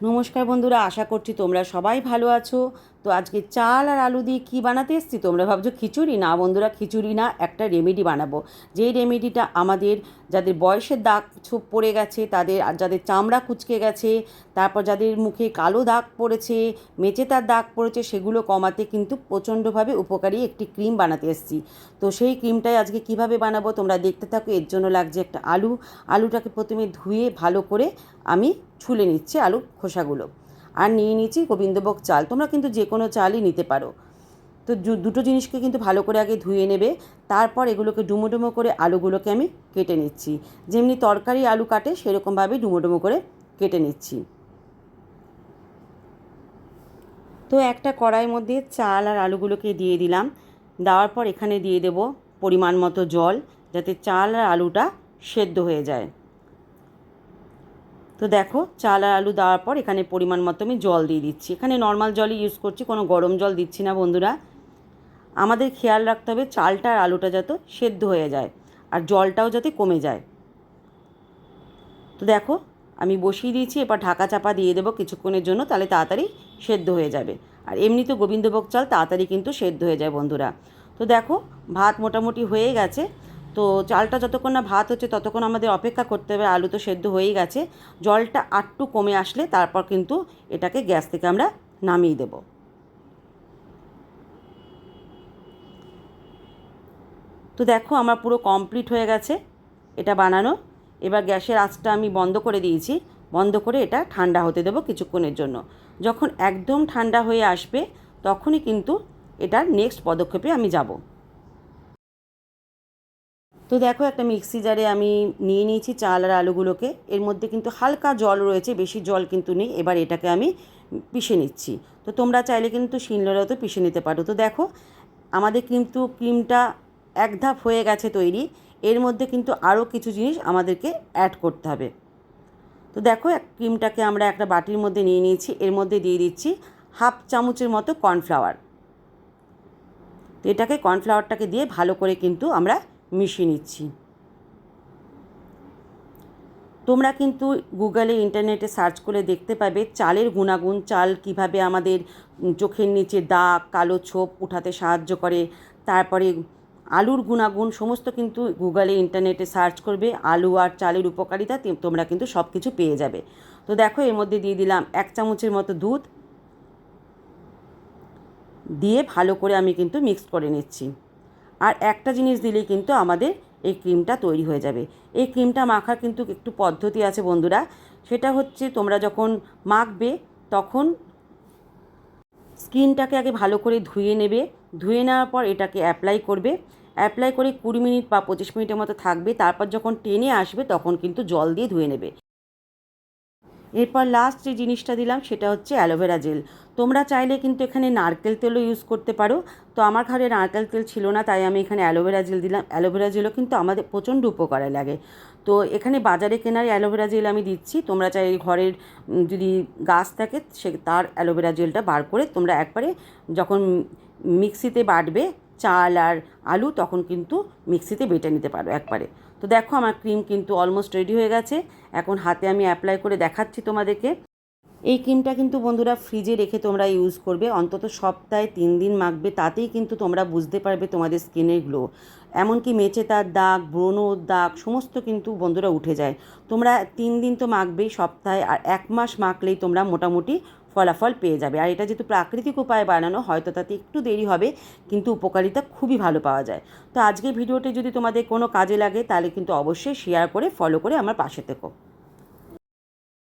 নমস্কার বন্ধুরা আশা করছি তোমরা সবাই ভালো আছো। তো আজকে চাল আর আলু দিয়ে কী বানাতে এসেছি? তোমরা ভাবছ খিচুড়ি? না বন্ধুরা, খিচুড়ি না, একটা রেমেডি বানাবো। যেই রেমেডিটা আমাদের, যাদের বয়সের দাগ ছোপ পড়ে গেছে, তাদের, আর যাদের চামড়া কুচকে গেছে, তারপর যাদের মুখে কালো দাগ পড়েছে, মেচে তার দাগ পড়েছে, সেগুলো কমাতে কিন্তু প্রচণ্ডভাবে উপকারী একটি ক্রিম বানাতে এসেছি। তো সেই ক্রিমটাই আজকে কীভাবে বানাবো তোমরা দেখতে থাকো। এর জন্য লাগছে একটা আলু। আলুটাকে প্রথমে ধুয়ে ভালো করে আমি ছুলে নিচ্ছি আলুর খোসাগুলো। আর নিয়ে নিচ্ছি, গোবিন্দভোগ চাল। তোমরা কিন্তু যে কোনো চালই নিতে পারো। তো দুটো জিনিসকে কিন্তু ভালো করে আগে ধুয়ে নেবে। তারপর এগুলোকে ডুমো ডুমো করে আলুগুলোকে আমি কেটে নিচ্ছি। যেমনি তরকারি আলু কাটে, সেরকমভাবে ডুমো ডুমো করে কেটে নিচ্ছি। তো একটা কড়াইয়ের মধ্যে চাল আর আলুগুলোকে দিয়ে দিলাম। দেওয়ার পর এখানে দিয়ে দেব পরিমাণ মতো জল, যাতে চাল আর আলুটা সেদ্ধ হয়ে যায়। তো দেখো, চাল আর আলু দেওয়ার পর এখানে পরিমাণ মতো আমি জল দিয়ে দিচ্ছি। এখানে নর্মাল জলই ইউজ করছি, কোনো গরম জল দিচ্ছি না বন্ধুরা। আমাদের খেয়াল রাখতে হবে চালটা আর আলুটা যাতে সেদ্ধ হয়ে যায় আর জলটাও যাতে কমে যায়। তো দেখো, আমি বসিয়ে দিয়েছি, এবার ঢাকা চাপা দিয়ে দেবো কিছুক্ষণের জন্য, তাহলে তাড়াতাড়ি সেদ্ধ হয়ে যাবে। আর এমনি তো গোবিন্দভোগ চাল তাড়াতাড়ি কিন্তু সেদ্ধ হয়ে যায় বন্ধুরা। তো দেখো, ভাত মোটামুটি হয়ে গেছে। তো চালটা যতক্ষণ না ভাত হচ্ছে ততক্ষণ আমাদের অপেক্ষা করতে হবে, আলু তো সেদ্ধ হয়েই গেছে। জলটা আটটু কমে আসলে তারপর কিন্তু এটাকে গ্যাস থেকে আমরা নামিয়ে দেব। তো দেখো আমার পুরো কমপ্লিট হয়ে গেছে এটা বানানো। এবার গ্যাসের আঁচটা আমি বন্ধ করে দিয়েছি। বন্ধ করে এটা ঠান্ডা হতে দেবো কিছুক্ষণের জন্য। যখন একদম ঠান্ডা হয়ে আসবে তখনই কিন্তু এটার নেক্সট পদক্ষেপে আমি যাব। তো দেখো একটা মিক্সি জারে আমি নিয়ে নিয়েছি চাল আর আলুগুলোকে। এর মধ্যে কিন্তু হালকা জল রয়েছে, বেশি জল কিন্তু নেই। এবার এটাকে আমি পিষে নিচ্ছি। তো তোমরা চাইলে কিন্তু শিলনোড়াও তো পিষে নিতে পারো। তো দেখো, আমাদের কিন্তু ক্রিমটা এক ধাপ হয়ে গেছে তৈরি। এর মধ্যে কিন্তু আরও কিছু জিনিস আমাদেরকে অ্যাড করতে হবে। তো দেখো ক্রিমটাকে আমরা একটা বাটির মধ্যে নিয়ে নিয়েছি। এর মধ্যে দিয়ে দিচ্ছি হাফ চামচের মতো কর্নফ্লাওয়ার। তো এটাকে কর্নফ্লাওয়ারটাকে দিয়ে ভালো করে কিন্তু আমরা মিশিয়ে নিচ্ছি। তোমরা কিন্তু গুগলে ইন্টারনেটে সার্চ করে দেখতে পাবে চালের গুণাগুণ, চাল কীভাবে আমাদের চোখের নিচে দাগ, কালো ছোপ উঠাতে সাহায্য করে। তারপরে আলুর গুণাগুণ, সমস্ত কিন্তু গুগলে ইন্টারনেটে সার্চ করবে, আলু আর চালের উপকারিতা তোমরা কিন্তু সব কিছু পেয়ে যাবে। তো দেখো, এর মধ্যে দিয়ে দিলাম এক চামচের মতো দুধ। দিয়ে ভালো করে আমি কিন্তু মিক্সড করে নিচ্ছি। আর একটা জিনিস দিলেই কিন্তু আমাদের এই ক্রিমটা তৈরি হয়ে যাবে। এই ক্রিমটা মাখার কিন্তু একটু পদ্ধতি আছে বন্ধুরা। সেটা হচ্ছে তোমরা যখন মাখবে, তখন স্কিনটাকে আগে ভালো করে ধুয়ে নেবে। ধুয়ে নেওয়ার পর এটাকে অ্যাপ্লাই করবে। অ্যাপ্লাই করে কুড়ি মিনিট বা পঁচিশ মিনিটের মতো থাকবে। তারপর যখন টেনে আসবে, তখন কিন্তু জল দিয়ে ধুয়ে নেবে। এরপর লাস্ট যে জিনিসটা দিলাম সেটা হচ্ছে অ্যালোভেরা জেল তোমরা চাইলে কিন্তু এখানে নারকেল তেলও ইউজ করতে পারো। তো আমার ঘরে নারকেল তেল ছিল না, তাই আমি এখানে অ্যালোভেরা জেল দিলাম। অ্যালোভেরা জেলও কিন্তু আমাদের প্রচণ্ড উপকারে লাগে। তো এখানে বাজারে কেনার অ্যালোভেরা জেল আমি দিচ্ছি। তোমরা চাই ঘরের যদি গাছ থাকে, সে, তার অ্যালোভেরা জেলটা বার করে তোমরা একবারে যখন মিক্সিতে বাটবে চাল আর আলু, তখন কিন্তু মিক্সিতে বেটে নিতে পারো একবারে। তো দেখো, আমার ক্রিম কিন্তু অলমোস্ট রেডি হয়ে গেছে। এখন হাতে আমি অ্যাপ্লাই করে দেখাচ্ছি তোমাদেরকে। এই ক্রিমটা কিন্তু বন্ধুরা ফ্রিজে রেখে তোমরা ইউজ করবে। অন্তত সপ্তাহে তিন দিন মাখবে, তাতেই কিন্তু তোমরা বুঝতে পারবে তোমাদের স্কিনের গ্লো এমনকি মেচে তার দাগ, ব্রণর দাগ, সমস্ত কিন্তু বন্ধুরা উঠে যায়। তোমরা তিন দিন তো মাখবেই সপ্তাহে, আর এক মাস মাখলেই তোমরা মোটামুটি ফলাফল পেয়ে যাবে। আর এটা যেহেতু প্রাকৃতিক উপায়ে বানানো, হয়তো তাতে একটু দেরি হবে, কিন্তু উপকারিতা খুবই ভালো পাওয়া যায়। তো আজকে ভিডিওটি যদি তোমাদের কোনো কাজে লাগে, তাহলে কিন্তু অবশ্যই শেয়ার করে ফলো করে আমার পাশে থেকো।